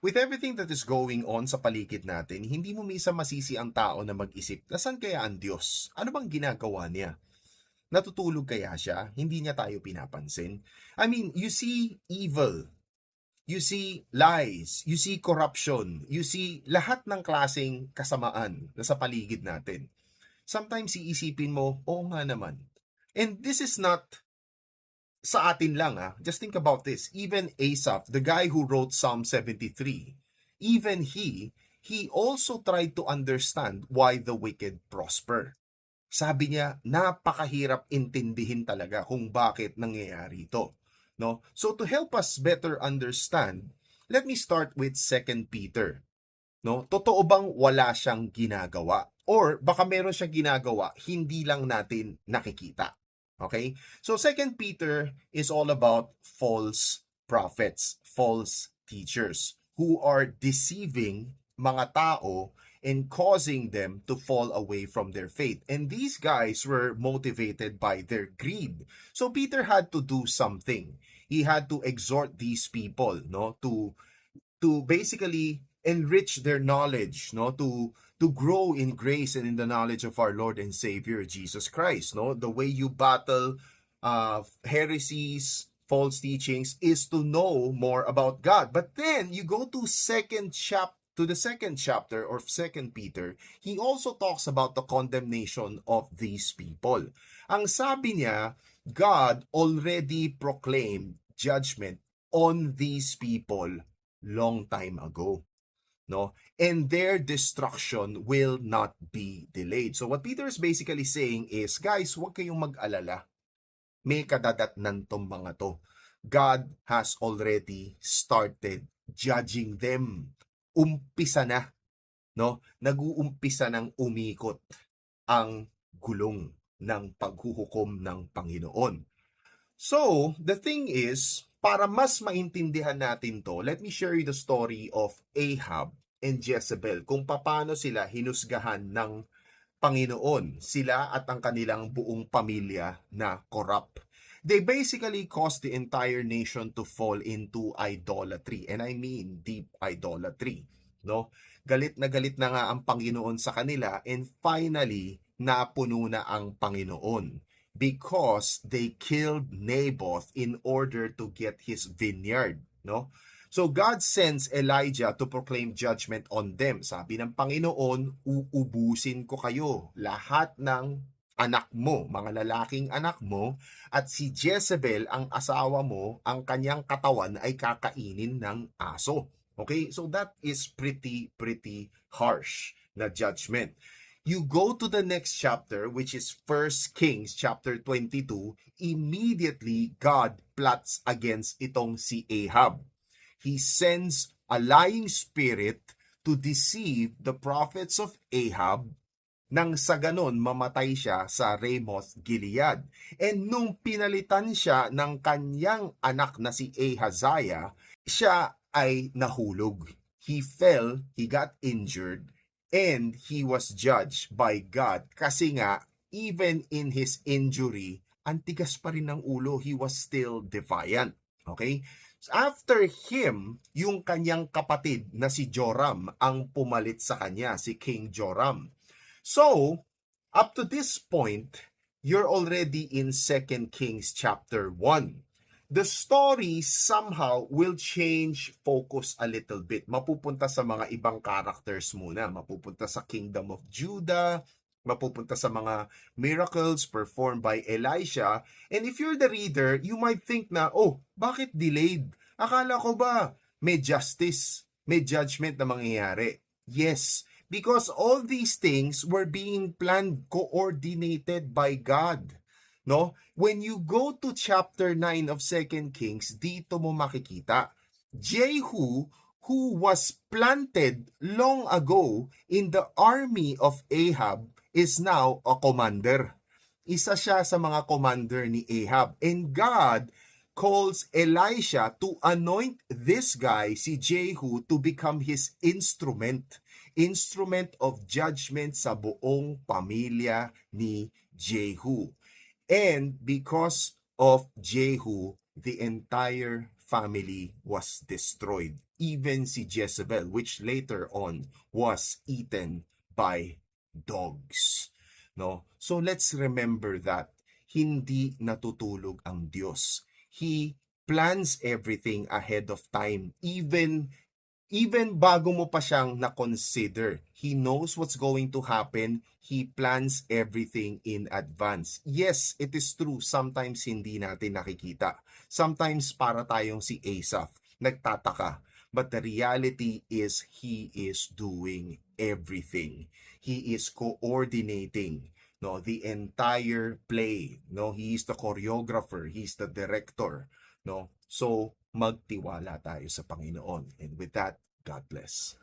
with everything that is going on sa paligid natin, hindi mo misa masisi ang tao na mag-isip, nasan kaya ang Diyos? Ano bang ginagawa niya? Natutulog kaya siya? Hindi niya tayo pinapansin? I mean, you see evil. You see lies. You see corruption. You see lahat ng klaseng kasamaan na sa paligid natin. Sometimes iisipin mo, oo nga naman. And this is not sa atin lang ah. Just think about this. Even Asaph, the guy who wrote Psalm 73, even he, he also tried to understand why the wicked prosper. Sabi niya, napakahirap intindihin talaga kung bakit nangyayari ito. No? So to help us better understand, let me start with 2 Peter. No? Totoo bang wala siyang ginagawa? Or baka meron siyang ginagawa, hindi lang natin nakikita. Okay? So 2 Peter is all about false prophets, false teachers who are deceiving mga tao and causing them to fall away from their faith. And these guys were motivated by their greed. So Peter had to do something. He had to exhort these people, no, to to basically enrich their knowledge, no, to to grow in grace and in the knowledge of our Lord and Savior Jesus Christ, no? The way you battle uh heresies, false teachings is to know more about God. But then you go to second chapter to the second chapter of second Peter, he also talks about the condemnation of these people. Ang sabi niya, God already proclaimed judgment on these people long time ago. No? And their destruction will not be delayed. So what Peter is basically saying is, guys, huwag kayong mag-alala. May kadadatnan tong mga to. God has already started judging them umpisa na, no? Nag-uumpisa ng umikot ang gulong ng paghuhukom ng Panginoon. So, the thing is, para mas maintindihan natin to, let me share you the story of Ahab and Jezebel kung paano sila hinusgahan ng Panginoon, sila at ang kanilang buong pamilya na corrupt. They basically caused the entire nation to fall into idolatry. And I mean deep idolatry. No? Galit na galit na nga ang Panginoon sa kanila and finally, napuno na ang Panginoon because they killed Naboth in order to get his vineyard. No? So God sends Elijah to proclaim judgment on them. Sabi ng Panginoon, uubusin ko kayo. Lahat ng anak mo, mga lalaking anak mo, at si Jezebel, ang asawa mo, ang kanyang katawan ay kakainin ng aso. Okay? So that is pretty, pretty harsh na judgment. You go to the next chapter, which is 1 Kings chapter 22, immediately God plots against itong si Ahab. He sends a lying spirit to deceive the prophets of Ahab nang sa ganon mamatay siya sa Ramoth Gilead. And nung pinalitan siya ng kanyang anak na si Ahaziah, siya ay nahulog. He fell, he got injured, and he was judged by God. Kasi nga, even in his injury, antigas pa rin ng ulo, he was still defiant. Okay? After him, yung kanyang kapatid na si Joram ang pumalit sa kanya, si King Joram. So, up to this point, you're already in 2 Kings chapter 1. The story somehow will change focus a little bit. Mapupunta sa mga ibang characters muna. Mapupunta sa Kingdom of Judah, mapupunta sa mga miracles performed by Elisha. And if you're the reader, you might think na, oh, bakit delayed? Akala ko ba may justice, may judgment na mangyayari? Yes, because all these things were being planned, coordinated by God. No? When you go to chapter 9 of 2 Kings, dito mo makikita Jehu who was planted long ago in the army of Ahab is now a commander. Isa siya sa mga commander ni Ahab. And God calls Elisha to anoint this guy, si Jehu, to become his instrument. Instrument of judgment sa buong pamilya ni Jehu. And because of Jehu, the entire family was destroyed. even si Jezebel, which later on was eaten by dogs. No? So let's remember that hindi natutulog ang Diyos. He plans everything ahead of time, even even bago mo pa siyang na-consider. He knows what's going to happen. He plans everything in advance. Yes, it is true. Sometimes hindi natin nakikita. Sometimes para tayong si Asaph, nagtataka. But the reality is he is doing everything. He is coordinating no the entire play no. He is the choreographer he's the director no. So magtiwala tayo sa Panginoon. And with that God bless